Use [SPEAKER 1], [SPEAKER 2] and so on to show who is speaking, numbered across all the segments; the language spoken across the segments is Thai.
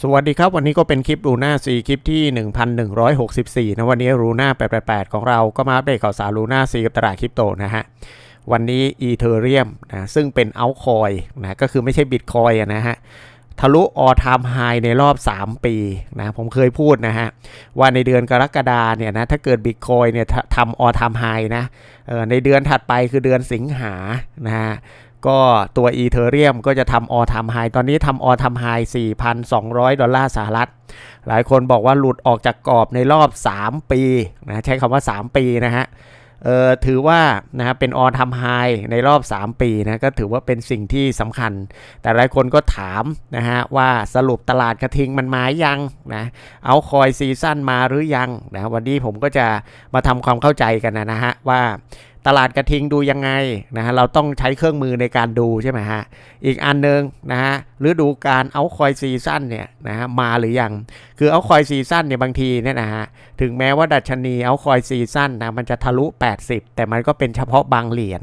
[SPEAKER 1] สวัสดีครับ วันนี้ก็เป็นคลิปรูน่าซีคลิปที่ 1164 นะวันนี้รูน่า888 ของเราก็มาอัปเดตข่าวสารรูน่าซีกับตลาดคริปโตนะฮะ วันนี้อีเทอเรียมนะซึ่งเป็นเอาคอยนะก็คือไม่ใช่บิตคอยนะฮะ ทะลุออทามไฮในรอบ 3 ปีนะผมเคยพูดนะฮะ ว่าในเดือนกรกฎาเนี่ยนะถ้าเกิดบิตคอยเนี่ยทำออทามไฮนะเออในเดือนถัดไปคือเดือนสิงหานะฮะ ก็ตัวอีเทเรียมก็จะทำออทามไฮตอนนี้ทำออทามไฮ4,200 ดอลลาร์สหรัฐ หลายคนบอกว่าหลุดออกจากกรอบในรอบ 3 ปีนะใช้คำว่า 3 ปีนะฮะเออถือว่านะเป็นออทามไฮในรอบ 3 ปีนะก็ถือว่าเป็นสิ่งที่สำคัญ แต่หลายคนก็ถามนะฮะว่าสรุปตลาดกระทิงมันมายังนะเอาคอยซีซั่นมาหรือยังนะวันนี้ผมก็จะมาทำความเข้าใจกันนะฮะว่า ตลาดกระทิงดูยังไงนะฮะเราต้องใช้เครื่องมือในการดูใช่ไหมฮะอีกอันหนึงนะฮะฤดูการเอาคอยซีซั่นเนี่ยนะฮะมาหรือยังคือเอาคอยซีซั่นเนี่ยบางทีเนี่ยนะฮะถึงแม้ว่าดัชนีเอาคอยซีซั่นนะมันจะทะลุ 80 แต่มันก็เป็นเฉพาะบางเหรียญ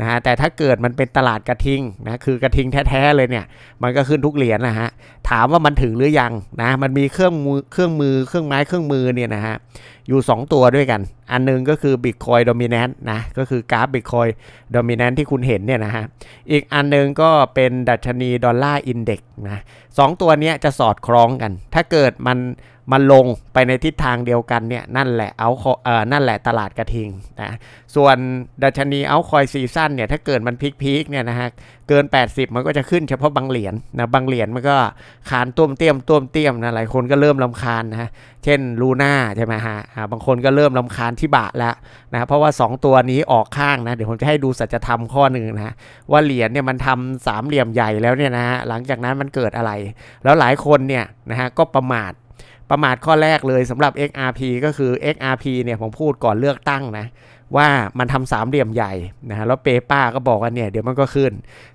[SPEAKER 1] นะฮะแต่ถ้าเกิดมันเป็นตลาดกระทิงนะคือกระทิงแท้ๆเลยเนี่ยมันก็ขึ้นทุกเหรียญนะฮะถามว่ามันถึงหรือยังนะมันมีเครื่องมือเครื่องมือเครื่องไม้เครื่องมือเนี่ยนะฮะ อยู่ 2 ตัวด้วยกัน อันหนึงก็คือ Bitcoin Dominant นะ ก็คือกราฟ Bitcoin Dominant ที่คุณเห็นเนี่ยนะฮะ อีกอันหนึงก็เป็นดัชนีดอลลาร์อินเด็กนะสองตัวนี้จะสอดคล้องกัน ถ้าเกิดมัน มันลงไปในทิศทางเดียวกันเนี่ยนั่นแหละเอาเอ่อนั่นแหละตลาดกระทิงนะส่วนดัชนีเอาคอยซีซั่นเนี่ยถ้าเกิดมันพีคๆเนี่ยนะฮะเกิน 80 มันก็จะขึ้นเฉพาะบางเหรียญนะบางเหรียญมันก็คานต้มเตี้ยมต้มเตี้ยมนะหลายคนก็เริ่มลำคาญนะฮะเช่นลูน่าใช่ไหมฮะบางคนก็เริ่มลำคาญที่บะแล้วนะเพราะว่า 2 ตัวนี้ออกข้างนะเดี๋ยวผมจะให้ดูสัจธรรมข้อหนึ่งนะว่าเหรียญเนี่ยมันทำสามเหลี่ยมใหญ่แล้วเนี่ยนะฮะหลังจากนั้นมันเกิดอะไร แล้วหลายคนเนี่ยนะฮะก็ประมาท ประมาทข้อแรกเลยสำหรับ XRP ก็คือ XRP เนี่ยผมพูดก่อนเลือกตั้งนะว่ามันทำสามเหลี่ยมใหญ่นะฮะแล้วเปป้าก็บอกว่าเนี่ยเดี๋ยวมันก็ขึ้น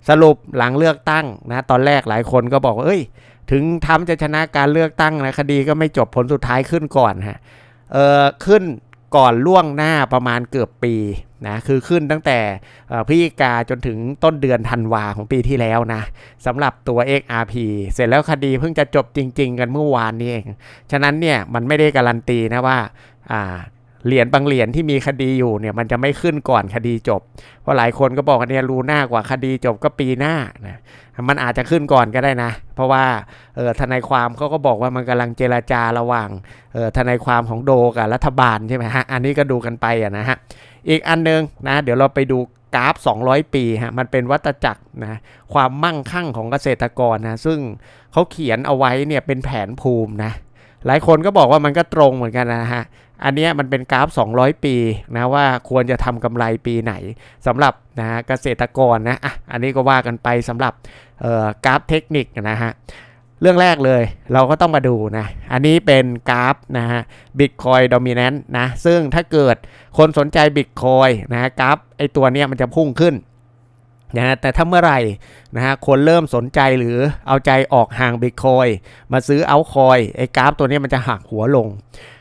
[SPEAKER 1] สรุปหลังเลือกตั้งนะตอนแรกหลายคนก็บอกว่าเอ้ย ถึงทำจะชนะการเลือกตั้งนะคดีก็ไม่จบผลสุดท้ายขึ้นก่อนฮะเออขึ้น ก่อนล่วงหน้าประมาณเกือบปีนะคือขึ้นตั้งแต่พฤศจิกาจนถึงต้นเดือนธันวาของปีที่แล้วนะสำหรับตัว XRP เสร็จแล้วคดีเพิ่งจะจบจริง ๆ กันเมื่อวานนี้เอง ฉะนั้นเนี่ยมันไม่ได้การันตีนะว่าอ่าเหรียญบางเหรียญที่มีคดีอยู่เนี่ยมันจะไม่ขึ้นก่อนคดีจบ เพราะหลายคนก็บอกว่าเนี่ยรู้หน้ากว่าคดีจบก็ปีหน้านะ มันอาจจะขึ้นก่อนก็ได้นะ เพราะว่าเออทนายความเขาก็บอกว่ามันกำลังเจราจาระหว่างเออทนายความของโดกับรัฐบาลใช่ไหมฮะ อันนี้ก็ดูกันไปอะนะฮะ อีกอันนึงนะ เดี๋ยวเราไปดูกราฟ 200 ปีฮะ มันเป็นวัตจักรนะ ความมั่งคั่งของเกษตรกรนะ ซึ่งเขาเขียนเอาไว้เนี่ยเป็นแผนภูมินะ หลายคนก็บอกว่ามันก็ตรงเหมือนกันนะฮะ อันนี้มันเป็นกราฟ 200 ปีนะว่าควรจะทำกำไรปีไหนสำหรับนะเกษตรกรนะอะอันนี้ก็ว่ากันไปสำหรับกราฟเทคนิคนะฮะเรื่องแรกเลยเราก็ต้องมาดูนะ อันนี้เป็นกราฟนะฮะ Bitcoin Dominant นะ ซึ่งถ้าเกิดคนสนใจ Bitcoin นะฮะกราฟไอตัวเนี้ยมันจะพุ่งขึ้นนะฮะแต่ถ้าเมื่อไหร่นะฮะคนเริ่มสนใจหรือเอาใจออกห่าง Bitcoin มาซื้อเอาคอยไอกราฟตัวนี้มันจะหักหัวลง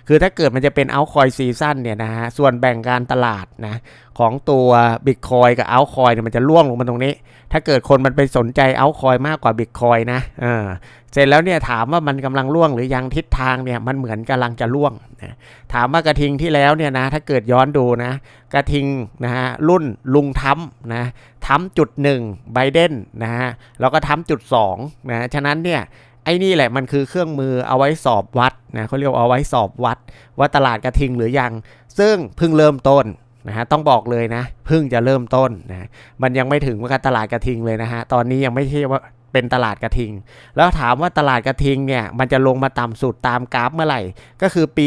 [SPEAKER 1] คือถ้าเกิดมันจะเป็นเอาคอยซีซั่นเนี่ยนะฮะ ส่วนแบ่งการตลาดนะของตัว Bitcoin กับเอาคอยเนี่ยมันจะล่วงลงมาตรงนี้ ถ้าเกิดคนมันไปสนใจเอาคอยมากกว่า Bitcoin นะเออเสร็จแล้วเนี่ยถามว่ามันกำลังล่วงหรือยังทิศทางเนี่ยมันเหมือนกำลังจะล่วงนะถามว่ากระทิงที่แล้วเนี่ยนะถ้าเกิดย้อนดูนะกระทิงนะฮะรุ่นลุงทั้มนะทั้มจุดหนึ่งไบเดนนะฮะแล้วก็ทั้มจุดสองนะฉะนั้นเนี่ย ไอ้นี่แหละมันคือเครื่องมือเอาไว้สอบวัดนะเขาเรียกเอาไว้สอบวัด ว่าตลาดกระทิงหรือยัง ซึ่งเพิ่งเริ่มต้นนะฮะต้องบอกเลยนะเพิ่งจะเริ่มต้นนะมันยังไม่ถึงว่าตลาดกระทิงเลยนะฮะตอนนี้ยังไม่ใช่ว่าเป็นตลาดกระทิง แล้วถามว่าตลาดกระทิงเนี่ยมันจะลงมาต่ำสุดตามกราฟเมื่อไหร่ ก็คือปี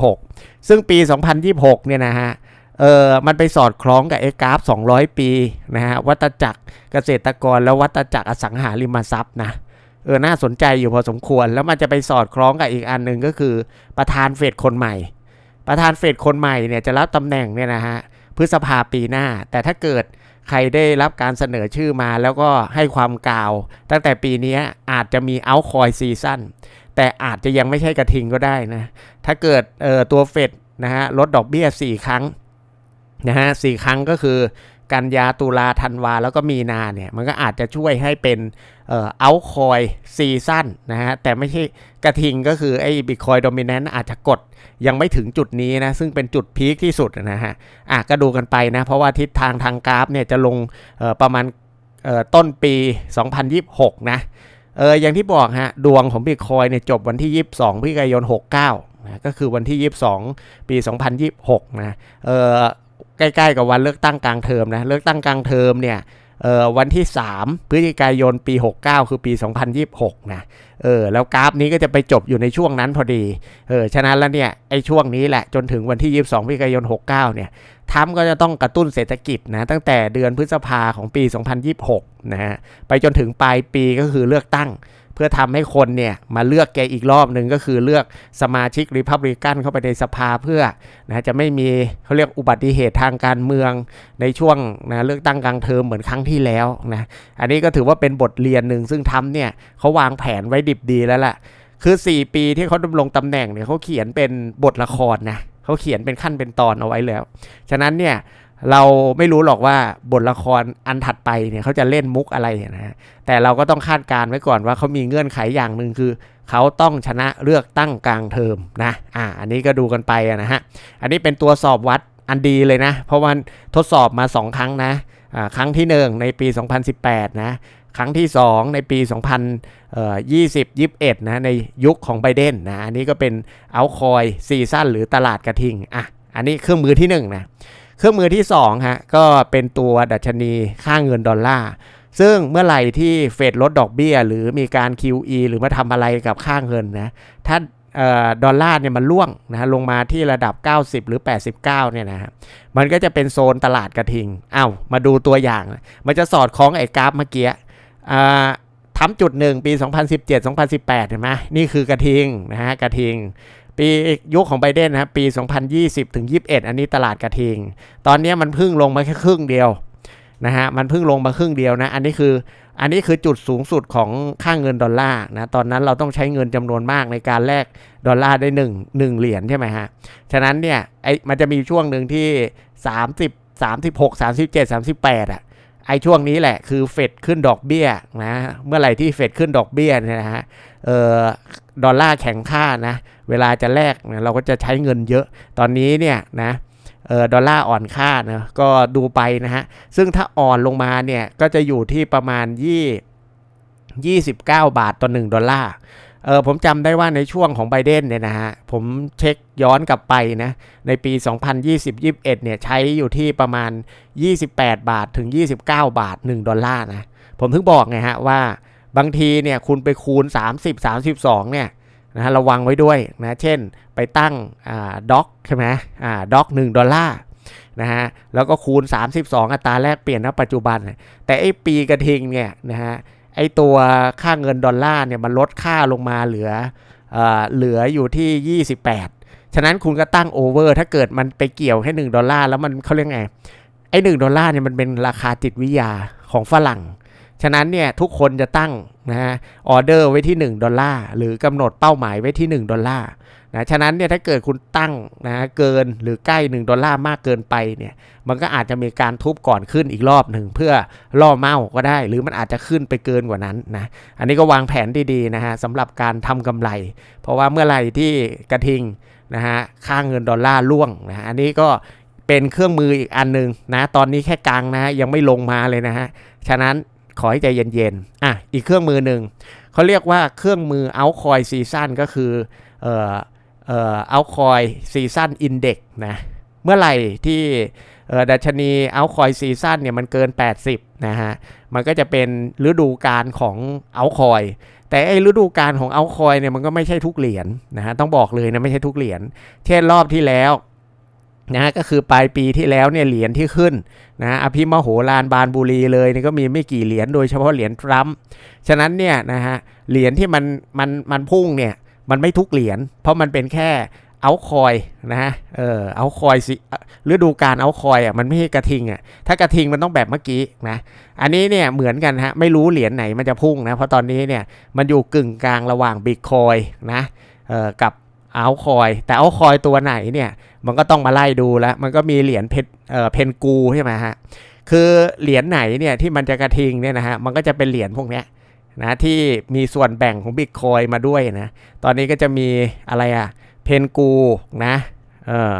[SPEAKER 1] 2026 ซึ่งปี 2026 เนี่ยนะฮะเออมันไปสอดคล้องกับเอกราฟ 200 ปีนะฮะวัตจักรเกษตรกรแล้ววัตจักรอสังหาริมทรัพย์นะ เออน่าสนใจอยู่พอสมควร แล้วมันจะไปสอดคล้องกับอีกอันหนึ่งก็คือประธานเฟดคนใหม่ ประธานเฟดคนใหม่เนี่ยจะรับตำแหน่งเนี่ยนะฮะพฤษภาปีหน้า แต่ถ้าเกิดใครได้รับการเสนอชื่อมาแล้วก็ให้ความกล่าว ตั้งแต่ปีนี้อาจจะมีเอาคอยซีซั่นแต่อาจจะยังไม่ใช่กระทิงก็ได้นะ ถ้าเกิดเอ่อตัวเฟดนะฮะลดดอกเบี้ย 4 ครั้งนะฮะสครั้งก็คือ กันยาตุลาธันวาแล้วก็มีนาเนี่ย มันก็อาจจะช่วยให้เป็นเอ่อเอาคอยซีซั่นนะฮะ แต่ไม่ใช่กระทิงก็คือไอ้บิตคอยโดมิเนนต์อาจจะกดยังไม่ถึงจุดนี้นะ ซึ่งเป็นจุดพีคที่สุดนะฮะ อะก็ดูกันไปนะ เพราะว่าทิศทางทางกราฟเนี่ยจะลงประมาณเอ่อต้นปี 2026 นะเอออย่างที่บอกฮะ ดวงของบิตคอยเนี่ยจบวันที่ 22พฤศจิกายน 69นะก็คือวันที่ 22 ปี 2026 นะเออ ใกล้ๆกับวันเลือกตั้งกลางเทอมนะเลือกตั้งกลางเทอมเนี่ยเออวันที่ 3 พฤศจิกายนปี 69 คือปี 2026 นะเออแล้วกราฟนี้ก็จะไปจบอยู่ในช่วงนั้นพอดีเออฉะนั้นแล้วเนี่ยไอ้ช่วงนี้แหละจนถึงวันที่ 22 พฤศจิกายน 69 เนี่ยทัมก็จะต้องกระตุ้นเศรษฐกิจนะตั้งแต่เดือนพฤษภาของปี 2026 นะฮะไปจนถึงปลายปีก็คือเลือกตั้ง เพื่อทำให้คนเนี่ยมาเลือกแกอีกรอบหนึ่งก็คือเลือกสมาชิกริพับลิกันเข้าไปในสภาเพื่อนะจะไม่มีเขาเรียกอุบัติเหตุทางการเมืองในช่วงนะเลือกตั้งกลางเทอมเหมือนครั้งที่แล้วนะอันนี้ก็ถือว่าเป็นบทเรียนหนึ่งซึ่งทำเนี่ยเขาวางแผนไว้ดิบดีแล้วล่ะคือ 4 ปีที่เขาดำรงตำแหน่งเนี่ยเขาเขียนเป็นบทละครนะเขาเขียนเป็นขั้นเป็นตอนเอาไว้แล้ว ฉะนั้นเนี่ย เราไม่รู้หรอกว่าบทละครอันถัดไปเนี่ยเขาจะเล่นมุกอะไรนะฮะแต่เราก็ต้องคาดการณ์ไว้ก่อนว่าเขามีเงื่อนไขอย่างหนึ่งคือ เขาต้องชนะเลือกตั้งกลางเทอมนะอ่าอันนี้ก็ดูกันไปนะฮะอันนี้เป็นตัวสอบวัดอันดีเลยนะ เพราะว่าทดสอบมา 2 ครั้งนะครั้งที่ 1 ในปี 2018 นะ ครั้งที่ 2 ในปี 2020 21 นะ ในยุคของไบเดนนะ อันนี้ก็เป็นเอาคอยซีซั่นหรือตลาดกระทิง อะ อันนี้เครื่องมือที่1นะ ครื่องมือที่2ฮะก็เป็นตัวดัชนีค่าเงินดอลลาร์ซึ่งเมื่อไหร่ที่เฟดลดดอกเบี้ย หรือมีการ QE หรือมาทำอะไรกับค่าเงินนะถ้าดอลลาร์เนี่ยมันล่วงนะลงมาที่ระดับ 90 หรือ 89เนี่ยนะฮะมันก็จะเป็นโซนตลาดกระทิงอ้าวมาดูตัวอย่าง มันจะสอดคล้องไอ้กราฟเมื่อกี้ทำจุดหนึ่งปี 2017-2018 เห็นไหมนี่คือกระทิงนะฮะกระทิง ปียุคของไบเดนนะครับปี 2020ถึง21 อันนี้ตลาดกระทิง ตอนนี้มันพึ่งลงมาแค่ครึ่งเดียวนะฮะมันพิ่งลงมาครึ่งเดียวนะ อันนี้คืออันนี้คือจุดสูงสุดของค่าเงินดอลลาร์นะตอนนั้นเราต้องใช้เงินจำนวนมากในการแลกดอลลาร์ได้1 1เหรียญใช่ไหมฮะฉะนั้นเนี่ยไอมันจะมีช่วงหนึ่งที่ 30 36 37 38อะ ไอช่วงนี้แหละคือเฟดขึ้นดอกเบี้ยนะเมื่อไหร่ที่เฟดขึ้นดอกเบี้ยเนี่ยนะฮะเอ่อดอลลาร์แข็งค่านะเวลาจะแลกเนี่ยเราก็จะใช้เงินเยอะตอนนี้เนี่ยนะเออดอลลาร์อ่อนค่านะก็ดูไปนะฮะซึ่งถ้าอ่อนลงมาเนี่ยก็จะอยู่ที่ประมาณยี่29 บาทต่อ1ดอลลาร์ เออผมจำได้ว่าในช่วงของไบเดนเนี่ยนะฮะ ผมเช็คย้อนกลับไปนะ ในปี 2020-21 เนี่ยใช้อยู่ที่ประมาณ 28 บาทถึง 29 บาท 1 ดอลลาร์นะ ผมถึงบอกไงฮะว่าบางทีเนี่ยคุณไปคูณ 30 32 เนี่ยนะระวังไว้ด้วยนะ เช่นไปตั้งอ่าด็อกใช่ไหมอ่าด็อกหนึ่งดอลลาร์นะฮะแล้วก็คูณ 32 อัตราแลกเปลี่ยนณปัจจุบัน แต่ไอ้ปีกระทิงเนี่ยนะฮะ ไอตัวค่าเงินดอลลาร์เนี่ยมันลดค่าลงมาเหลือเอ่อเหลืออยู่ที่ 28 ฉะนั้นคุณก็ตั้งโอเวอร์ถ้าเกิดมันไปเกี่ยวแค่1ดอลลาร์แล้วมันเขาเรียกไงไอ้หดอลลาร์เนี่ยมันเป็นราคาจิตวิทยาของฝรั่ง ฉะนั้นเนี่ยทุกคนจะตั้งนะฮะออเดอร์ไว้ที่ 1 ดอลลาร์หรือกำหนดเป้าหมายไว้ที่ 1 ดอลลาร์ นะฉะนั้นเนี่ยถ้าเกิดคุณตั้งนะเกินหรือใกล้ 1 ดอลลาร์มากเกินไปเนี่ยมันก็อาจจะมีการทุบก่อนขึ้นอีกรอบหนึ่งเพื่อล่อเมาก็ได้ หรือมันอาจจะขึ้นไปเกินกว่านั้นนะอันนี้ก็วางแผนดีๆนะฮะสำหรับการทำกำไร เพราะว่าเมื่อไหร่ที่กระทิงนะฮะค่าเงินดอลลาร์ล่วงนะอันนี้ก็เป็นเครื่องมืออีกอันหนึ่งนะตอนนี้แค่กลางนะยังไม่ลงมาเลยนะฮะฉะนั้นขอให้ใจเย็นๆอะอีกเครื่องมือหนึ่งเขาเรียกว่าเครื่องมือเอาคอยซีซั่นก็คือเอ่อ เอ่อเอาคอยซีซั่นอินเด็กนะเมื่อไหร่ที่ดัชนีเอาคอยซีซั่นเนี่ยมันเกิน 80 นะฮะ มันก็จะเป็นฤดูการของเอาคอย แต่ไอ้ฤดูการของเอาคอยเนี่ยมันก็ไม่ใช่ทุกเหรียญนนะฮะ ต้องบอกเลยนะไม่ใช่ทุกเหรียญ เช่นรอบที่แล้วนะฮะก็คือปลายปีที่แล้วเนี่ยเหรียญที่ขึ้นนะอภิมโหฬารบานบุรีเลยนี่ก็มีไม่กี่เหรียญโดยเฉพาะเหรียญทรัมป์ ฉะนั้นเนี่ยนะฮะเหรียญที่มันมันมันพุ่งเนี่ย มันไม่ทุกเหรียญเพราะมันเป็นแค่เอาคอยนะฮะ เออเอาคอยสิฤดูการเอาคอยอะมันไม่ใช่กระทิงอะ ถ้ากระทิงมันต้องแบบเมื่อกี้นะ อันนี้เนี่ยเหมือนกันฮะ ไม่รู้เหรียญไหนมันจะพุ่งนะ เพราะตอนนี้เนี่ยมันอยู่กึ่งกลางระหว่างบิตคอยนะ เออกับเอาคอย แต่เอาคอยตัวไหนเนี่ย มันก็ต้องมาไล่ดูแล้ว มันก็มีเหรียญเพชรเอ่อ เพนกูใช่ไหมฮะ คือเหรียญไหนเนี่ยที่มันจะกระทิงเนี่ยนะฮะ มันก็จะเป็นเหรียญพวกเนี้ย นะที่มีส่วนแบ่งของบิตคอยมาด้วยนะตอนนี้ก็จะมีอะไรอะเพนกูนะเออ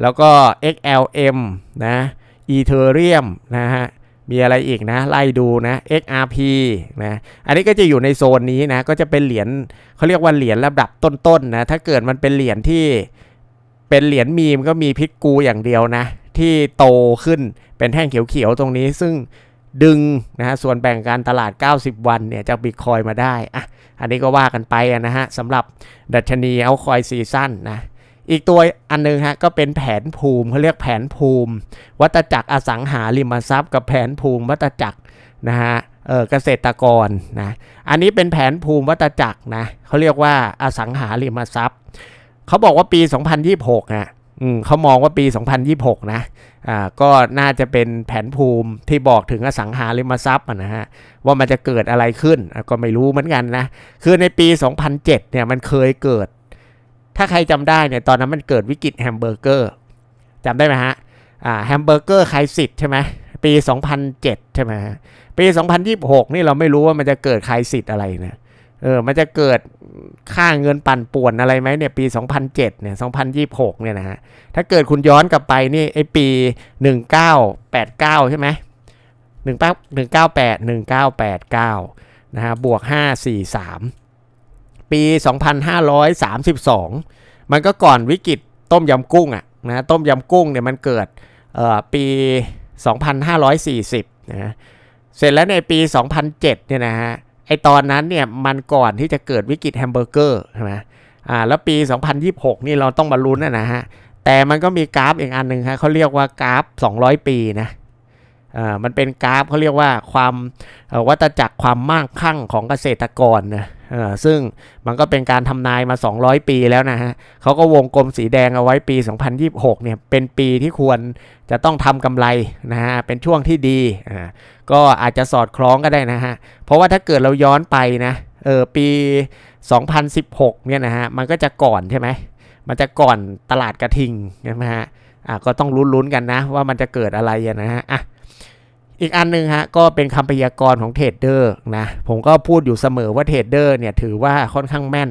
[SPEAKER 1] แล้วก็ XLM นะ Ethereum นะฮะมีอะไรอีกนะไล่ดูนะ XRP นะอันนี้ก็จะอยู่ในโซนนี้นะก็จะเป็นเหรียญเขาเรียกว่าเหรียญระดับต้นๆนะถ้าเกิดมันเป็นเหรียญที่เป็นเหรียญมีมก็มีพิกกูอย่างเดียวนะ ที่โตขึ้นเป็นแท่งเขียวๆตรงนี้ ซึ่ง ดึงนะฮะส่วนแบ่งการตลาด 90 วันเนี่ยจากบิตคอยมาได้อะอันนี้ก็ว่ากันไปนะฮะสำหรับดัชนีเอาคอยซีซั่นนะอีกตัวอันนึงฮะก็เป็นแผนภูมิเขาเรียกแผนภูมิ วัตจักรอสังหาริมทรัพย์ กับแผนภูมิวัตจักรนะฮะเออเกษตรกรนะอันนี้เป็นแผนภูมิวัตจักรนะเขาเรียกว่าอสังหาริมทรัพย์เขาบอกว่าปี 2026อะ เขามองว่าปี 2026 นะอ่าก็น่าจะเป็นแผนภูมิที่บอกถึงอสังหาริมทรัพย์นะฮะว่ามันจะเกิดอะไรขึ้นก็ไม่รู้เหมือนกันนะ คือในปี 2007 เนี่ยมันเคยเกิด ถ้าใครจำได้เนี่ยตอนนั้นมันเกิดวิกฤตแฮมเบอร์เกอร์จำได้ไหมฮะอ่าแฮมเบอร์เกอร์ใครสิทธิ์ใช่ไหมปี 2007 ใช่ไหมปี 2026 นี่เราไม่รู้ว่ามันจะเกิดใครสิทธิ์อะไรนะ เออมันจะเกิดค่าเงินปั่นป่วนอะไรไหมเนี่ยปี 2007เนี่ย2026เนี่ยนะฮะถ้าเกิดคุณย้อนกลับไปนี่ไอปี 1989 ใช่ไหม18 198 1989นะฮะบวก 543 ปี 2532 มันก็ก่อนวิกฤตต้มยำกุ้งอะนะต้มยำกุ้งเนี่ยมันเกิดเอ่อปี 2540นะเสร็จแล้วในปี 2007เนี่ยนะฮะ ไอตอนนั้นเนี่ยมันก่อนที่จะเกิดวิกฤตแฮมเบอร์เกอร์ใช่ไหมอ่าแล้วปี 2026 นี่เราต้องมาลุ้นนะนะฮะแต่มันก็มีกราฟอีกอันหนึ่งฮะเขาเรียกว่ากราฟ 200 ปีนะ มันเป็นกราฟเขาเรียกว่าความวัตจักรความมั่งคั่งของเกษตรกรนะซึ่งมันก็เป็นการทำนายมา 200 ปีแล้วนะฮะเขาก็วงกลมสีแดงเอาไว้ปี 2026 เนี่ยเป็นปีที่ควรจะต้องทำกำไรนะฮะเป็นช่วงที่ดีก็อาจจะสอดคล้องก็ได้นะฮะเพราะว่าถ้าเกิดเราย้อนไปนะเออปี 2016 เนี่ยนะฮะมันก็จะก่อนใช่ไหมมันจะก่อนตลาดกระทิงใช่ไหมฮะอะก็ต้องลุ้นๆกันนะว่ามันจะเกิดอะไรนะฮะอะ อีกอันนึงฮะก็เป็นคำพยากรณ์ของเทรดเดอร์นะผมก็พูดอยู่เสมอว่าเทรดเดอร์เนี่ยถือว่าค่อนข้างแม่น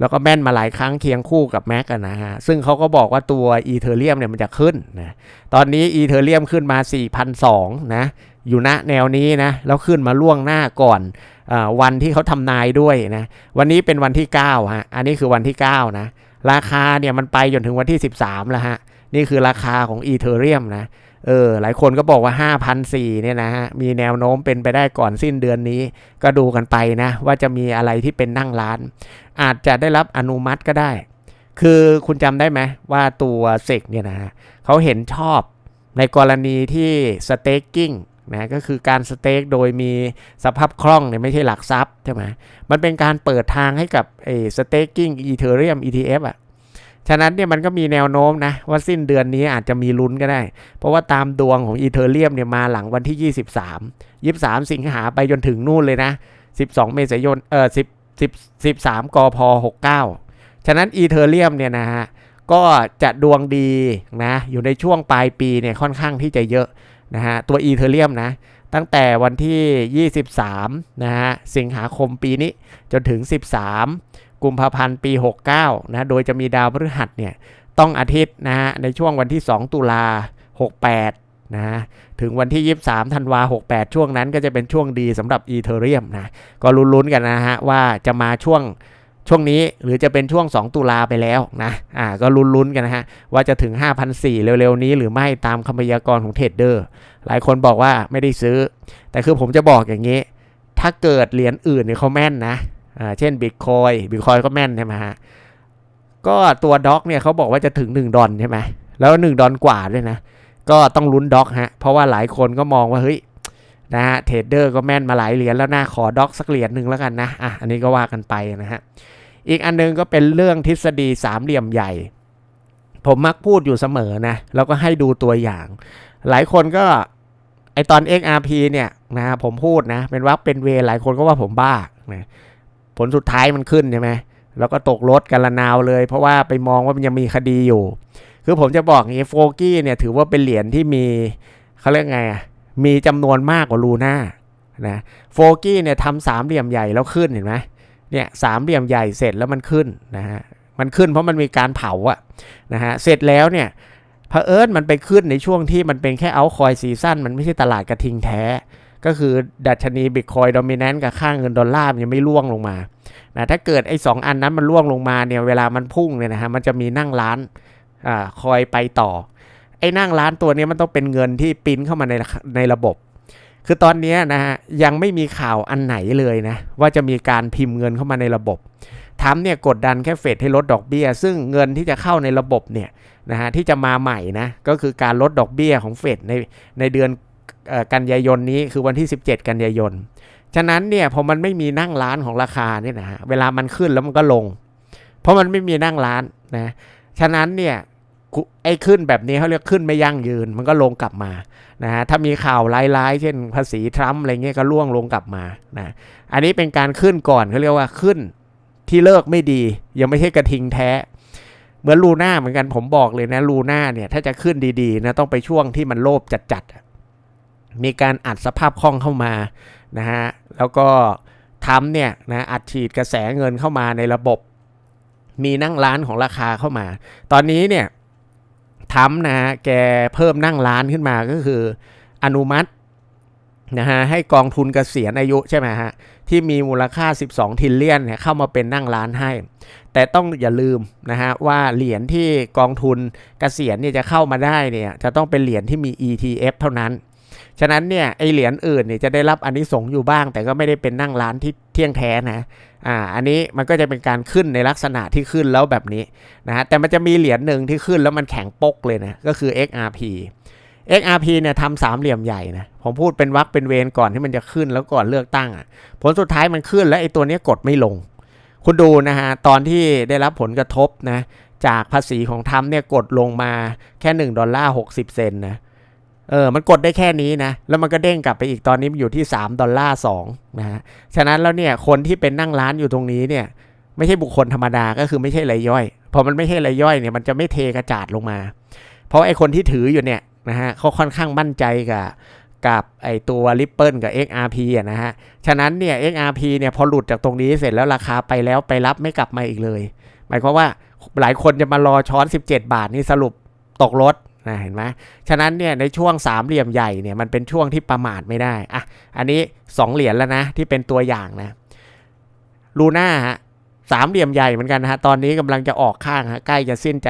[SPEAKER 1] แล้วก็แม่นมาหลายครั้งเคียงคู่กับแม็กนะฮะซึ่งเขาก็บอกว่าตัวอีเทเรียมเนี่ยมันจะขึ้นนะตอนนี้อีเทเรียมขึ้นมา4,200นะอยู่ณแนวนี้นะแล้วขึ้นมาล่วงหน้าก่อนอวันที่เขาทำนายด้วยนะวันนี้เป็นวันที่9ฮะอันนี้คือวันที่9นะราคาเนี่ยมันไปจนถึงวันที่ 13แล้วฮะนี่คือราคาของอีเทเรียมนะ เออหลายคนก็บอกว่า5,004เนี่ยนะฮะมีแนวโน้มเป็นไปได้ก่อนสิ้นเดือนนี้ ก็ดูกันไปนะ ว่าจะมีอะไรที่เป็นนั่งร้าน อาจจะได้รับอนุมัติก็ได้ คือคุณจำได้ไหมว่าตัวเซกเนี่ยนะฮะเขาเห็นชอบในกรณีที่สเต็กกิ้งนะก็คือการสเต็กโดยมีสภาพคล่องเนี่ยไม่ใช่หลักทรัพย์ใช่ไหมมันเป็นการเปิดทางให้กับไอ้สเต็กกิ้งอีเทเรียม ETF อะ ฉะนั้นเนี่ยมันก็มีแนวโน้มนะว่าสิ้นเดือนนี้อาจจะมีลุ้นก็ได้ เพราะว่าตามดวงของอีเทเรียมเนี่ยมาหลังวันที่ 23 23 สิงหาไปจนถึงนู่นเลยนะ 12 เมษายนเออ10 10 13กพ69 ฉะนั้นอีเทเรียมเนี่ยนะฮะก็จะดวงดีนะอยู่ในช่วงปลายปีเนี่ยค่อนข้างที่จะเยอะนะฮะตัวอีเทเรียมนะตั้งแต่วันที่ 23 นะฮะสิงหาคมปีนี้จนถึง 13 กุมภาพันธ์ปี 69 นะ โดยจะมีดาวพฤหัสเนี่ยต้องอาทิตย์นะฮะในช่วงวันที่ 2 ตุลา 68 นะถึงวันที่ 23 ธันวา 68 ช่วงนั้นก็จะเป็นช่วงดีสำหรับอีเทเรียมนะ ก็ลุ้นๆกันนะฮะว่าจะมาช่วงช่วงนี้หรือจะเป็นช่วง 2 ตุลาไปแล้วนะ อ่า ก็ลุ้นๆกันนะฮะ ว่าจะถึง5,400เร็วๆ นี้หรือไม่ตามคำพยากรณ์ของเทรดเดอร์ หลายคนบอกว่าไม่ได้ซื้อ แต่คือผมจะบอกอย่างนี้ ถ้าเกิดเหรียญอื่นเนี่ยเขาแม่นนะ อ่าเช่นบิตคอยบิตคอยก็แม่นใช่ไหมฮะก็ตัวด็อกเนี่ยเขาบอกว่าจะถึง 1 ดอลใช่ไหมแล้ว 1 ดอลกว่าด้วยนะ ก็ต้องลุ้นด็อกฮะเพราะว่าหลายคนก็มองว่าเฮ้ยนะฮะเทรดเดอร์ก็แม่นมาหลายเหรียญแล้วนะขอด็อกสักเหรียญหนึ่งแล้วกันนะอะอันนี้ก็ว่ากันไปนะฮะอีกอันนึงก็เป็นเรื่องทฤษฎีสามเหลี่ยมใหญ่ ผมมักพูดอยู่เสมอนะแล้วก็ให้ดูตัวอย่าง หลายคนก็ไอตอน XRP เนี่ยนะผมพูดนะเป็นว่าเป็นเวหลายคนก็ว่าผมบ้านะ ผลสุดท้ายมันขึ้นใช่ไหมแล้วก็ตกรถกันละนาวเลย เพราะว่าไปมองว่ามันยังมีคดีอยู่ คือผมจะบอกอย่างนี้โฟกี้เนี่ยถือว่าเป็นเหรียญที่มีเขาเรียกไงอะมีจำนวนมากกว่าลูน่านะโฟกี้เนี่ยทำสามเหลี่ยมใหญ่แล้วขึ้นเห็นไหมเนี่ยสามเหลี่ยมใหญ่เสร็จแล้วมันขึ้นนะฮะมันขึ้นเพราะมันมีการเผาอะนะฮะเสร็จแล้วเนี่ยเผอิญมันไปขึ้นในช่วงที่มันเป็นแค่เอาคอยซีซั่นมันไม่ใช่ตลาดกระทิงแท้ ก็คือดัชนีบิตคอยดอมิเนนต์กับค่าเงินดอลลาร์มันยังไม่ร่วงลงมานะถ้าเกิดไอ้สองอันนั้นมันร่วงลงมาเนี่ยเวลามันพุ่งเนี่ยนะฮะมันจะมีนั่งร้านอ่าคอยไปต่อ ไอ้นั่งร้านตัวนี้มันต้องเป็นเงินที่ปิ้นเข้ามาในในระบบ คือตอนนี้นะฮะยังไม่มีข่าวอันไหนเลยนะว่าจะมีการพิมพ์เงินเข้ามาในระบบทำเนี่ยกดดันแค่เฟดให้ลดดอกเบี้ย ซึ่งเงินที่จะเข้าในระบบเนี่ยนะฮะที่จะมาใหม่นะก็คือการลดดอกเบี้ยของเฟดในในเดือน กันยายนนี้คือวันที่ 17 กันยายน ฉะนั้นเนี่ยพอมันไม่มีนั่งร้านของราคาเนี่ยนะฮะเวลามันขึ้นแล้วมันก็ลง เพราะมันไม่มีนั่งร้านนะฉะนั้นเนี่ยไอ้ขึ้นแบบนี้เขาเรียกขึ้นไม่ยั่งยืน มันก็ลงกลับมานะฮะถ้ามีข่าวร้ายๆ เช่นภาษีทรัมป์อะไรเงี้ยก็ล่วงลงกลับมานะอันนี้เป็นการขึ้นก่อนเขาเรียกว่าขึ้นที่เลิกไม่ดี ยังไม่ใช่กระทิงแท้ เหมือนลูน่าเหมือนกันผมบอกเลยนะลูน่าเนี่ยถ้าจะขึ้นดีๆนะต้องไปช่วงที่มันโลภจัดๆ มีการอัดสภาพคล่องเข้ามานะฮะแล้วก็ทำเนี่ยนะอัดฉีดกระแสเงินเข้ามาในระบบ มีนั่งร้านของราคาเข้ามา ตอนนี้เนี่ยทำนะฮะแกเพิ่มนั่งร้านขึ้นมาก็คืออนุมัตินะฮะให้กองทุนเกษียณอายุใช่ไหมฮะที่มีมูลค่า 12 ทิลเลียนเนี่ยเข้ามาเป็นนั่งร้านให้ แต่ต้องอย่าลืมนะฮะว่าเหรียญที่กองทุนเกษียณเนี่ยจะเข้ามาได้เนี่ยจะต้องเป็นเหรียญที่มี ETF เท่านั้น ฉะนั้นเนี่ยไอเหรียญอื่นเนี่ยจะได้รับอันนี้สงอยู่บ้าง แต่ก็ไม่ได้เป็นนั่งร้านที่เที่ยงแท้นะอ่าอันนี้มันก็จะเป็นการขึ้นในลักษณะที่ขึ้นแล้วแบบนี้นะฮะแต่มันจะมีเหรียญหนึ่งที่ขึ้นแล้วมันแข็งปกเลยนะก็คือ XRP XRP เนี่ยทำสามเหลี่ยมใหญ่นะผมพูดเป็นวักเป็นเวรก่อนที่มันจะขึ้นแล้วก่อนเลือกตั้งอะผลสุดท้ายมันขึ้นแล้วไอ้ตัวนี้กดไม่ลง คุณดูนะฮะตอนที่ได้รับผลกระทบนะจากภาษีของทรัมเนี่ยกดลงมาแค่ 1 ดอลลาร์ 60 เซนนะ เออ มันกดได้แค่นี้นะ แล้วมันก็เด้งกลับไปอีกตอนนี้มันอยู่ที่ 3 ดอลลาร์2นะฮะ ฉะนั้นแล้วเนี่ย คนที่เป็นนั่งร้านอยู่ตรงนี้เนี่ย ไม่ใช่บุคคลธรรมดาก็คือไม่ใช่รายย่อย พอมันไม่ใช่รายย่อยเนี่ย มันจะไม่เทกระจาดลงมา เพราะไอ้คนที่ถืออยู่เนี่ยนะฮะเขาค่อนข้างมั่นใจกับกับไอตัว Ripple กับ XRP อะนะฮะ ฉะนั้นเนี่ย XRP เนี่ยพอหลุดจากตรงนี้เสร็จแล้วราคาไปแล้วไปรับไม่กลับมาอีกเลย หมายความว่าหลายคนจะมารอช้อน 17 บาทนี่สรุปตกรถ นะเห็นไหมฉะนั้นเนี่ยในช่วงสามเหลี่ยมใหญ่เนี่ยมันเป็นช่วงที่ประมาทไม่ได้อะอันนี้ 2 เหรียญแล้วนะที่เป็นตัวอย่างนะลูน่าฮะสามเหลี่ยมใหญ่เหมือนกันนะฮะตอนนี้กำลังจะออกข้างฮะใกล้จะสิ้นใจ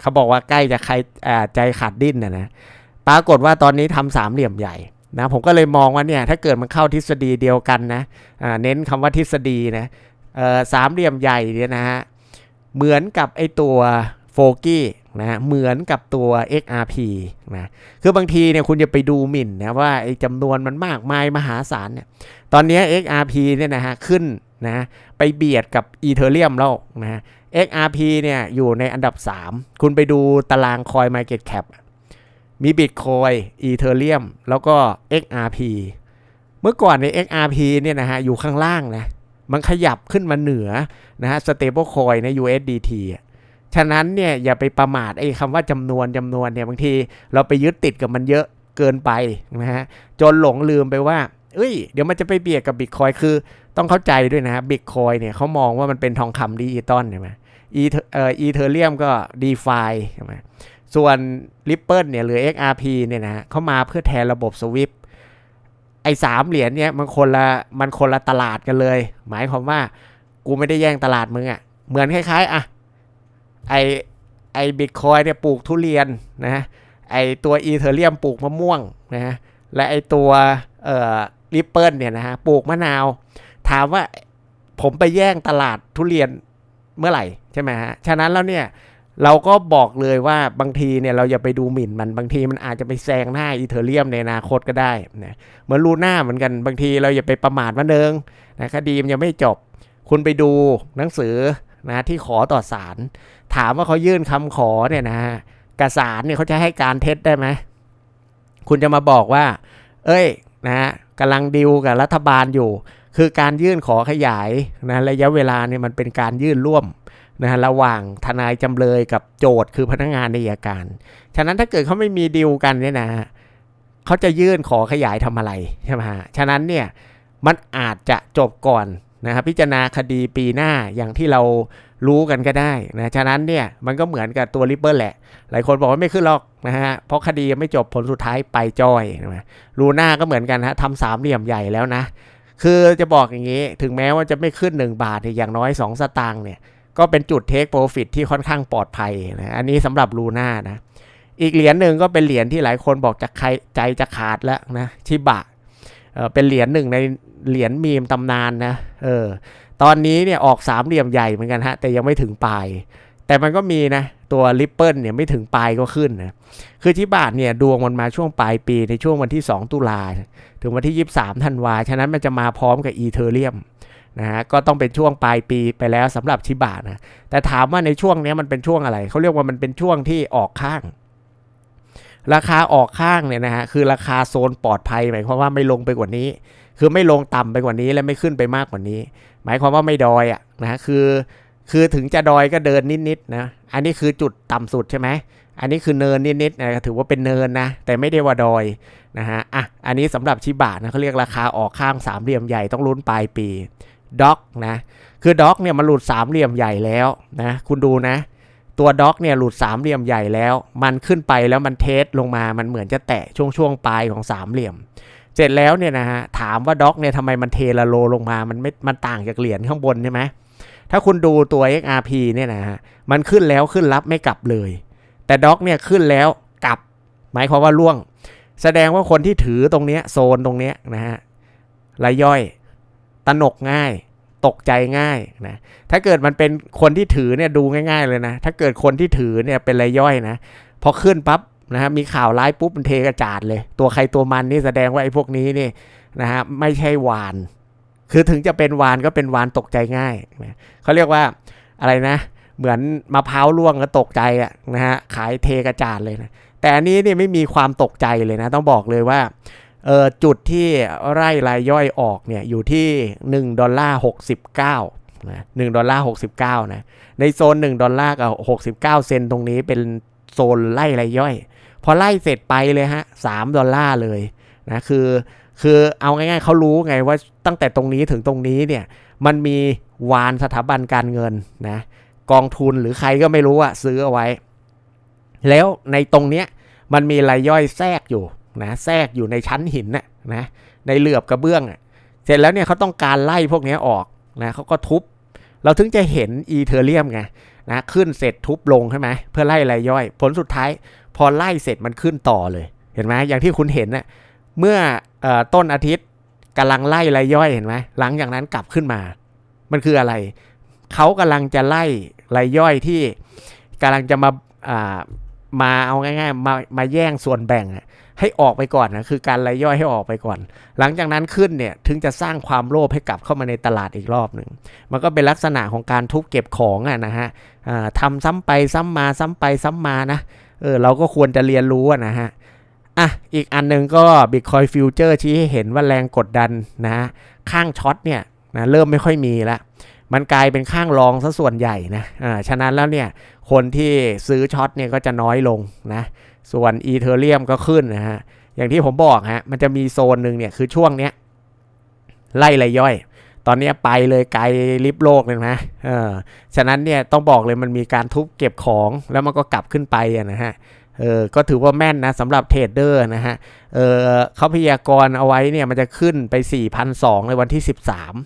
[SPEAKER 1] เขาบอกว่าใกล้จะใครใจขาดดิ้นนะนะปรากฏว่าตอนนี้ทำสามเหลี่ยมใหญ่นะผมก็เลยมองว่าเนี่ยถ้าเกิดมันเข้าทฤษฎีเดียวกันนะเน้นคำว่าทฤษฎีนะสามเหลี่ยมใหญ่เนี่ยนะฮะเหมือนกับไอตัวโฟกี้ นะฮะเหมือนกับตัว XRP นะคือบางทีเนี่ยคุณจะไปดูหมิ่นนะว่าไอ้จำนวนมันมากมายมหาศาลเนี่ยตอนนี้ XRP เนี่ยนะฮะขึ้นนะไปเบียดกับอีเทเรียมแล้วนะ XRP เนี่ยอยู่ในอันดับ 3 คุณไปดูตารางคอย Market Cap มี Bitcoin Ethereum แล้วก็ XRP เมื่อก่อนใน XRP เนี่ยนะฮะอยู่ข้างล่างนะมันขยับขึ้นมาเหนือนะฮะ Stable Coin ใน USDT อะ ฉะนั้นเนี่ยอย่าไปประมาทไอ้คำว่าจำนวนจำนวนเนี่ยบางทีเราไปยึดติดกับมันเยอะเกินไปนะฮะจนหลงลืมไปว่าเอ้ยเดี๋ยวมันจะไปเบียดกับ Bitcoin คือต้องเข้าใจด้วยนะฮะ Bitcoin เนี่ยเขามองว่ามันเป็นทองคำดิจิตอลใช่ไหมอีเอ่ออีเทเรียมก็ DeFi ใช่ไหมส่วน Ripple เนี่ยหรือ XRP เนี่ยนะฮะเขามาเพื่อแทนระบบ Swift ไอ้สามเหรียญเนี่ยมันคนละมันคนละตลาดกันเลย หมายความว่ากูไม่ได้แย่งตลาดมึงอะ่ะเหมือนคล้ายๆอะ ไอไอบิตคอยเนี่ยปลูกทุเรียนนะไอตัวอีเทเรียมปลูกมะม่วงนะและไอตัวเอ่อริปเปิลเนี่ยนะฮะปลูกมะนาว ถามว่าผมไปแย่งตลาดทุเรียนเมื่อไหร่ใช่ไหมฮะฉะนั้นแล้วเนี่ยเราก็บอกเลยว่าบางทีเนี่ยเราอย่าไปดูหมิ่นมันบางทีมันอาจจะไปแซงหน้าอีเทเรียมในอนาคตก็ได้นะเหมือนลูน่าเหมือนกันบางทีเราอย่าไปประมาทมันเดิงนะคดีมันยังไม่จบ คุณไปดูหนังสือนะที่ขอต่อศาลถามว่าเขายื่นคำขอเนี่ยนะฮะกบศาลเนี่ยเขาจะให้การเท็จได้ไหมคุณจะมาบอกว่า เอ้ยนะฮะกำลังดิวกับรัฐบาลอยู่ คือการยื่นขอขยายนะระยะเวลาเนี่ยมันเป็นการยื่นร่วมนะฮะระหว่างทนายจำเลยกับโจทย์คือพนักงานในอัยการ ฉะนั้นถ้าเกิดเขาไม่มีดีลกันเนี่ยนะฮะเขาจะยื่นขอขยายทำอะไรใช่ไหมฮะฉะนั้นเนี่ยมันอาจจะจบก่อนนะครับพิจารณาคดีปีหน้าอย่างที่เรา รู้กันก็ได้นะฉะนั้นเนี่ยมันก็เหมือนกับตัวริปเปิลแหละ หลายคนบอกว่าไม่ขึ้นหรอกนะฮะเพราะคดียังไม่จบผลสุดท้ายไปจอยนะลูน่าก็เหมือนกันฮะทำสามเหลี่ยมใหญ่แล้วนะ คือจะบอกอย่างนี้ถึงแม้ว่าจะไม่ขึ้น 1 บาทอย่างน้อย 2 สตางค์เนี่ยก็เป็นจุดเทคโปรฟิตที่ค่อนข้างปลอดภัยนะอันนี้สำหรับลูน่านะอีกเหรียญหนึ่งก็เป็นเหรียญที่หลายคนบอกจะใครใจจะขาดแล้วนะชิบะเออเป็นเหรียญหนึ่งในเหรียญมีมตำนานนะเออ ตอนนี้เนี่ยออกสามเหลี่ยมใหญ่เหมือนกันฮะแต่ยังไม่ถึงปลาย แต่มันก็มีนะตัวริปเปิลเนี่ยไม่ถึงปลายก็ขึ้นนะคือชิบะเนี่ยดวงมันมาช่วงปลายปีในช่วงวันที่ 2 ตุลาถึงวันที่ 23ธันวาฉะนั้นมันจะมาพร้อมกับอีเทเรียมนะฮะก็ต้องเป็นช่วงปลายปีไปแล้วสำหรับชิบะนะแต่ถามว่าในช่วงนี้มันเป็นช่วงอะไร เขาเรียกว่ามันเป็นช่วงที่ออกข้าง ราคาออกข้างเนี่ยนะฮะคือราคาโซนปลอดภัยหมายความว่าไม่ลงไปกว่านี้ คือไม่ลงต่ำไปกว่านี้และไม่ขึ้นไปมากกว่านี้ หมายความว่าไม่ดอยอะนะคือคือถึงจะดอยก็เดินนิดๆนะอันนี้คือจุดต่ำสุดใช่ไหมอันนี้คือเนินนิดๆนะถือว่าเป็นเนินนะ แต่ไม่ได้ว่าดอยนะฮะอะอันนี้สำหรับชิบะนะเขาเรียกราคาออกข้างสามเหลี่ยมใหญ่ต้องลุ้นปลายปีด็อกนะคือด็อกเนี่ยมันหลุดสามเหลี่ยมใหญ่แล้วนะคุณดูนะ ตัวด็อกเนี่ยหลุดสามเหลี่ยมใหญ่แล้ว มันขึ้นไปแล้วมันเทสลงมามันเหมือนจะแตะช่วงช่วงปลายของสามเหลี่ยม เสร็จแล้วเนี่ยนะฮะถามว่าด็อกเนี่ยทำไมมันเทละโลลงมามันไม่มันต่างจากเหรียญข้างบนใช่ไหมถ้าคุณดูตัว XRP เนี่ยนะฮะมันขึ้นแล้วขึ้นรับไม่กลับเลย แต่ด็อกเนี่ยขึ้นแล้วกลับ หมายความว่าล่วง แสดงว่าคนที่ถือตรงเนี้ยโซนตรงเนี้ยนะฮะรายย่อยตนกง่าย ตกใจง่ายนะถ้าเกิดมันเป็นคนที่ถือเนี่ยดูง่าย ๆ เลยนะ ถ้าเกิดคนที่ถือเนี่ยเป็นรายย่อยนะพอขึ้นปั๊บ นะฮะมีข่าวร้ายปุ๊บมันเทกระจาดเลย ตัวใครตัวมันนี่แสดงว่าไอ้พวกนี้นี่นะฮะไม่ใช่วาน คือถึงจะเป็นวานก็เป็นวานตกใจง่ายนะเขาเรียกว่าอะไรนะ เหมือนมะพร้าวร่วงก็ตกใจอะนะฮะขายเทกระจาดเลยนะแต่อันนี้เนี่ยไม่มีความตกใจเลยนะ ต้องบอกเลยว่าเออจุดที่ไร่รายย่อยออกเนี่ยอยู่ที่1ดอลลาร์69นะ1ดอลลาร์69นะในโซน 1 ดอลลาร์กับ69 เซนตรงนี้เป็นโซนไล่รายย่อย พอไล่เสร็จไปเลยฮะ3ดอลลาร์เลยนะคือคือเอาง่ายๆเขารู้ไงว่าตั้งแต่ตรงนี้ถึงตรงนี้เนี่ยมันมีวานสถาบันการเงินนะกองทุนหรือใครก็ไม่รู้อะซื้อเอาไว้ แล้วในตรงเนี้ยมันมีรายย่อยแทรกอยู่นะแทรกอยู่ในชั้นหินน่ะนะในเหลือบกระเบื้องอะเสร็จแล้วเนี่ยเขาต้องการไล่พวกนี้ออกนะเขาก็ทุบ เราถึงจะเห็นอีเทเรียมไงนะขึ้นเสร็จทุบลงใช่ไหมเพื่อไล่รายย่อย ผลสุดท้าย พอไล่เสร็จมันขึ้นต่อเลย เห็นไหมอย่างที่คุณเห็นน่ะเมื่ออต้นอาทิตย์กำลังไล่รายย่อยเห็นไหมหลังจากนั้นกลับขึ้นมา มันคืออะไร เขากำลังจะไล่รายย่อยที่กำลังจะมาามาเอาง่ายๆมามาแย่งส่วนแบ่งให้ออกไปก่อนนะคือการรายย่อยให้ออกไปก่อน หลังจากนั้นขึ้นเนี่ยถึงจะสร้างความโลภให้กลับเข้ามาในตลาดอีกรอบหนึ่งมันก็เป็นลักษณะของการทุบเก็บของอะนะฮะทำซ้ำไปซ้ำมาซ้ำไปซ้ำมานะ เออเราก็ควรจะเรียนรู้นะฮะอะอีกอันหนึงก็ Bitcoin Future ชี้ให้เห็นว่าแรงกดดันนะข้างช็อตเนี่ยนะเริ่มไม่ค่อยมีแล้วมันกลายเป็นข้างรองซะส่วนใหญ่นะอ่าฉะนั้นแล้วเนี่ยคนที่ซื้อช็อตเนี่ยก็จะน้อยลงนะส่วนอีเทเรียมก็ขึ้นนะฮะอย่างที่ผมบอกฮะมันจะมีโซนหนึ่งเนี่ยคือช่วงเนี้ยไล่รายย่อย ตอนนี้ไปเลยไกลลิบโลกเลยนะเออฉะนั้นเนี่ยต้องบอกเลยมันมีการทุบเก็บของแล้วมันก็กลับขึ้นไปนะฮะเออก็ถือว่าแม่นนะสำหรับเทรดเดอร์นะฮะเออเขาพยากรณ์เอาไว้เนี่ยมันจะขึ้นไป4,200ในวันที่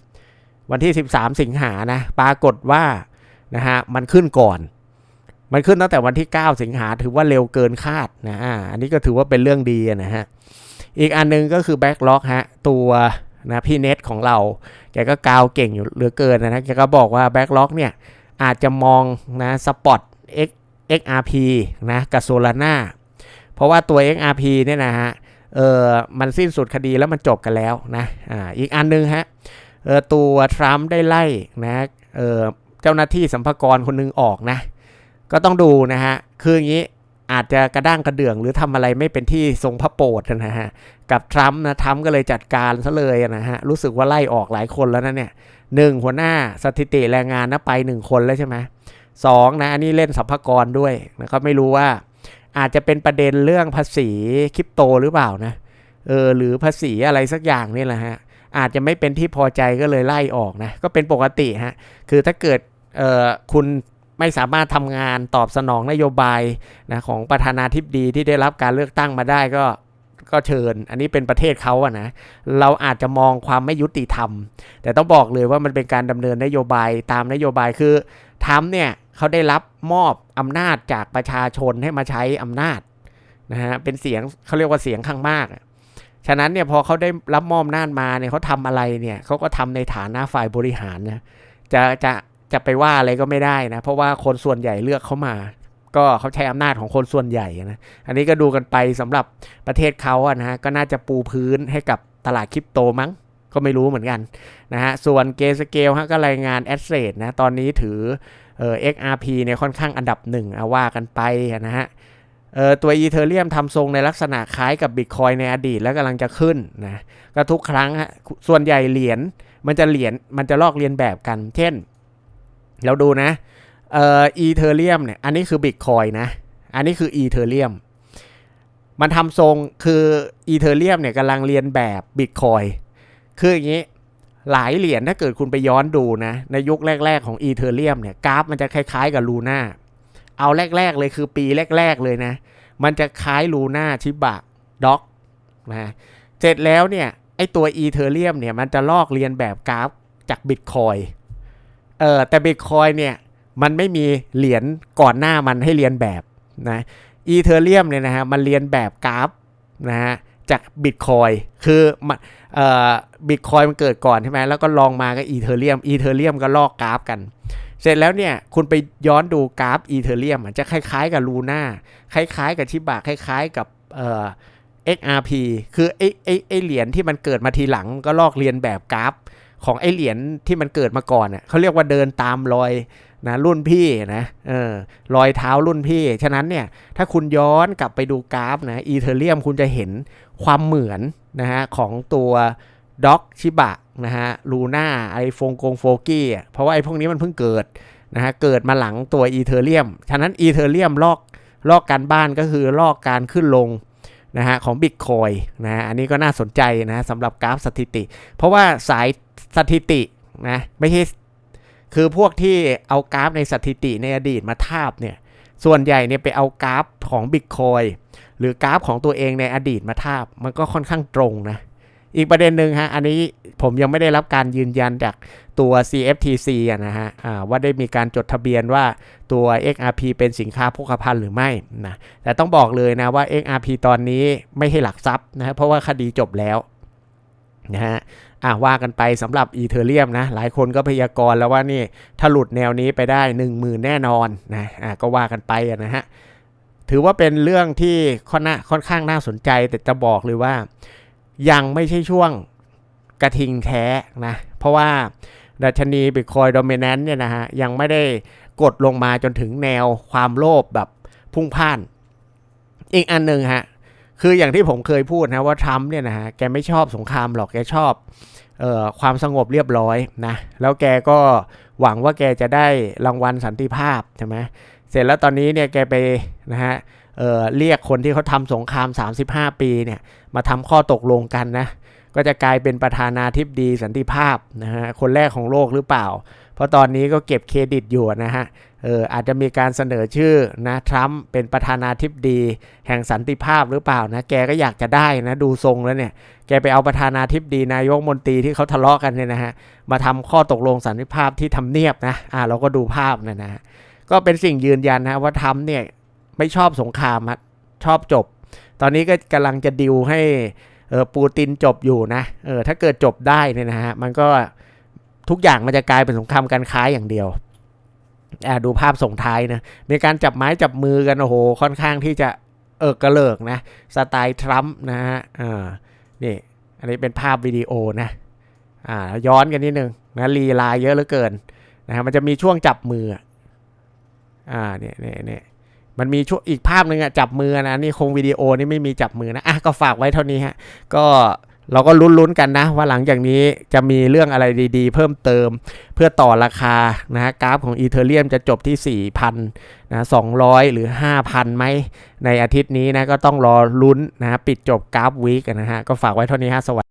[SPEAKER 1] 13 วันที่ 13 สิงหานะปรากฏว่านะฮะมันขึ้นก่อน มันขึ้นตั้งแต่วันที่ 9 สิงหาถือว่าเร็วเกินคาดนะอันนี้ก็ถือว่าเป็นเรื่องดีนะฮะอีกอันหนึงก็คือแบ็กล็อกฮะตัว นะพี่เน็ตของเรา แกก็กาวเก่งอยู่เหลือเกินนะแกก็บอกว่าแบ็กล็อกเนี่ยอาจจะมองนะสปอต X XRP นะกับโซลาร่าเพราะว่าตัว XRP เนี่ยนะฮะเออมันสิ้นสุดคดีแล้วมันจบกันแล้วนะอ่าอีกอันหนึงฮะเออตัวทรัมป์ได้ไล่นะเออเจ้าหน้าที่สัมภากรคนนึงออกนะ ก็ต้องดูนะฮะ คืออย่างนี้อาจจะกระด้างกระเดื่องหรือทำอะไรไม่เป็นที่ทรงพระโปรดนะฮะ กับทรัมป์นะทรัมป์ก็เลยจัดการซะเลยนะฮะรู้สึกว่าไล่ออกหลายคนแล้วนะเนี่ยหนึ่งหัวหน้าสถิติแรงงานนะไปหนึ่งคนแล้วใช่ไหมสองนะอันนี้เล่นสัมภากรด้วยนะก็ไม่รู้ว่า อาจจะเป็นประเด็นเรื่องภาษีคริปโตหรือเปล่านะเออหรือภาษีอะไรสักอย่างนี่แหละฮะอาจจะไม่เป็นที่พอใจก็เลยไล่ออกนะก็เป็นปกติฮะคือถ้าเกิดเออคุณไม่สามารถทำงานตอบสนองนโยบายนะของประธานาธิบดีที่ได้รับการเลือกตั้งมาได้ก็ ก็เชิญ อันนี้เป็นประเทศเขาอะนะ เราอาจจะมองความไม่ยุติธรรม แต่ต้องบอกเลยว่ามันเป็นการดำเนินนโยบายตามนโยบายคือทำเนี่ยเขาได้รับมอบอำนาจจากประชาชนให้มาใช้อำนาจนะฮะ เป็นเสียงเขาเรียกว่าเสียงข้างมาก ฉะนั้นเนี่ยพอเขาได้รับมอบอำนาจมาเนี่ยเขาทำอะไรเนี่ยเขาก็ทำในฐานะฝ่ายบริหารนะ จะจะจะไปว่าอะไรก็ไม่ได้นะ เพราะว่าคนส่วนใหญ่เลือกเขามา ก็เขาใช้อำนาจของคนส่วนใหญ่นะอันนี้ก็ดูกันไปสำหรับประเทศเขาอะนะฮะก็น่าจะปูพื้นให้กับตลาดคริปโตมั้งก็ไม่รู้เหมือนกันนะฮะส่วนเกสเกลฮะก็รายงานแอดเซทนะตอนนี้ถือเอ่อ XRP เนี่ยค่อนข้างอันดับหนึ่งเอาว่ากันไปนะฮะเอ่อตัวอีเทเรียมทำทรงในลักษณะคล้ายกับบิตคอยในอดีตแล้วกำลังจะขึ้นนะก็ทุกครั้งฮะส่วนใหญ่เหรียญมันจะเหรียญมันจะลอกเลียนแบบกัน เช่น เราดูนะ เอ่ออีเทเรียมเนี่ยอันนี้คือบิตคอยนะ อันนี้คืออีเทเรียมมันทำทรงคืออีเทเรียมเนี่ยกำลังเรียนแบบบิตคอยคืออย่างนี้หลายเหรียญถ้าเกิดคุณไปย้อนดูนะ ในยุคแรก ๆ ของอีเทเรียมเนี่ยกราฟมันจะคล้ายๆกับลูน่าเอาแรก ๆ เลยคือปีแรก ๆ เลยนะ มันจะคล้ายลูน่าชิบะด็อกนะเสร็จแล้วเนี่ยไอตัวอีเทเรียมเนี่ยมันจะลอกเรียนแบบกราฟจากบิตคอยเออแต่บิตคอยเนี่ย มันไม่มีเหรียญก่อนหน้ามันให้เรียนแบบนะอีเทเรียมเนี่ยนะฮะมันเรียนแบบกราฟนะฮะจากบิตคอยคือมันเอ่อบิตคอยมันเกิดก่อนใช่ไหมแล้วก็ลองมาก็อีเทเรียมอีเทเรียมก็ลอกกราฟกัน เสร็จแล้วเนี่ยคุณไปย้อนดูกราฟอีเทเรียมจะคล้ายๆกับลูน่าคล้ายๆกับชิบะคล้ายๆกับเอ่อ XRP คือไอ้ไอ้ไอ้เหรียญที่มันเกิดมาทีหลังก็ลอกเรียนแบบกราฟ ของไอ้เหรียญที่มันเกิดมาก่อนเน่ยเขาเรียกว่าเดินตามรอย นะรุ่นพี่นะเออรอยเท้ารุ่นพี่ ฉะนั้นเนี่ยถ้าคุณย้อนกลับไปดูกราฟนะอีเทเรียมคุณจะเห็นความเหมือนนะฮะของตัวด็อกชิบะนะฮะลูน่าไอโฟงโกงโฟกี้เพราะว่าไอพวกนี้มันเพิ่งเกิดนะฮะเกิดมาหลังตัวอีเทเรียมฉะนั้นอีเทเรียมลอกลอกการบ้านก็คือลอกการขึ้นลงนะฮะของบิตคอยนะฮะอันนี้ก็น่าสนใจนะสำหรับกราฟสถิติ เพราะว่าสายสถิตินะไม่ใช่ คือพวกที่เอากราฟในสถิติในอดีตมาทาบเนี่ย ส่วนใหญ่เนี่ยไปเอากราฟของบิตคอยหรือกราฟของตัวเองในอดีตมาทาบ มันก็ค่อนข้างตรงนะ อีกประเด็นหนึ่งฮะ อันนี้ผมยังไม่ได้รับการยืนยันจากตัว CFTC อะนะฮะว่าได้มีการจดทะเบียนว่าตัว XRP เป็นสินค้าโภคภัณฑ์หรือไม่นะ แต่ต้องบอกเลยนะว่า XRP ตอนนี้ไม่ให้หลักทรัพย์นะเพราะว่าคดีจบแล้วนะฮะ อะว่ากันไปสำหรับอีเทเรียมนะหลายคนก็พยากรณ์แล้วว่านี่ถ้าหลุดแนวนี้ไปได้ 1 0,000 แน่นอนนะอะก็ว่ากันไปนะฮะถือว่าเป็นเรื่องที่ค่อนค่อนข้างน่าสนใจ แต่จะบอกเลยว่า ยังไม่ใช่ช่วงกระทิงแท้นะเพราะว่าดัชนีบิตคอยดอม i น a n เนี่ยนะฮะยังไม่ได้กดลงมาจนถึงแนวความโลภแบบพุ่งพ่าน อีกอันหนึ่งฮะ คืออย่างที่ผมเคยพูดนะว่าทรัมป์เนี่ยนะฮะแกไม่ชอบสงครามหรอกแกชอบเอ่อความสงบเรียบร้อยนะแล้วแกก็หวังว่าแกจะได้รางวัลสันติภาพใช่ไหมเสร็จแล้วตอนนี้เนี่ยแกไปนะฮะเอ่อเรียกคนที่เขาทำสงคราม 35 ปีเนี่ยมาทำข้อตกลงกันนะก็จะกลายเป็นประธานาธิบดีสันติภาพนะฮะคนแรกของโลกหรือเปล่า เพราะตอนนี้ก็เก็บเครดิตอยู่นะฮะ เอออาจจะมีการเสนอชื่อนะทรัมป์เป็นประธานาธิบดีแห่งสันติภาพหรือเปล่านะแกก็อยากจะได้นะดูทรงแล้วเนี่ย แกไปเอาประธานาธิบดีนายกมนตรีที่เขาทะเลาะกันเนี่ยนะฮะมาทำข้อตกลงสันติภาพที่ทำเนียบนะอ่าเราก็ดูภาพนะนะก็เป็นสิ่งยืนยันนะว่าทรัมป์เนี่ยไม่ชอบสงครามชอบจบ ตอนนี้ก็กำลังจะดิวให้เออปูตินจบอยู่นะเออถ้าเกิดจบได้เนี่ยนะฮะมันก็ทุกอย่างมันจะกลายเป็นสงครามการค้าอย่างเดียว ดูภาพส่งท้ายนะมีการจับไม้จับมือกันโอ้โหค่อนข้างที่จะเออกระเลิกนะสไตล์ทรัมป์นะฮะอ่านี่อันนี้เป็นภาพวิดีโอนะอ่าย้อนกันนิดนึงนะลีลาเยอะเหลือเกินนะฮะมันจะมีช่วงจับมืออ่าเนี่ยเนี่ยเนี่ยมันมีช่วงอีกภาพหนึ่งอะจับมือนะนี่คงวิดีโอนี่ไม่มีจับมือนะอะก็ฝากไว้เท่านี้ฮะก็ เราก็ลุ้นๆกันนะว่าหลังจากนี้จะมีเรื่องอะไรดีๆ เพิ่มเติมเพื่อต่อราคานะฮะกราฟของอีเทเรียมจะจบที่ 4,000นะ200 หรือ 5,000ไหมในอาทิตย์นี้นะก็ต้องรอลุ้นนะฮะปิดจบกราฟวีกนะฮะก็ฝากไว้เท่านี้ฮะสวัสดี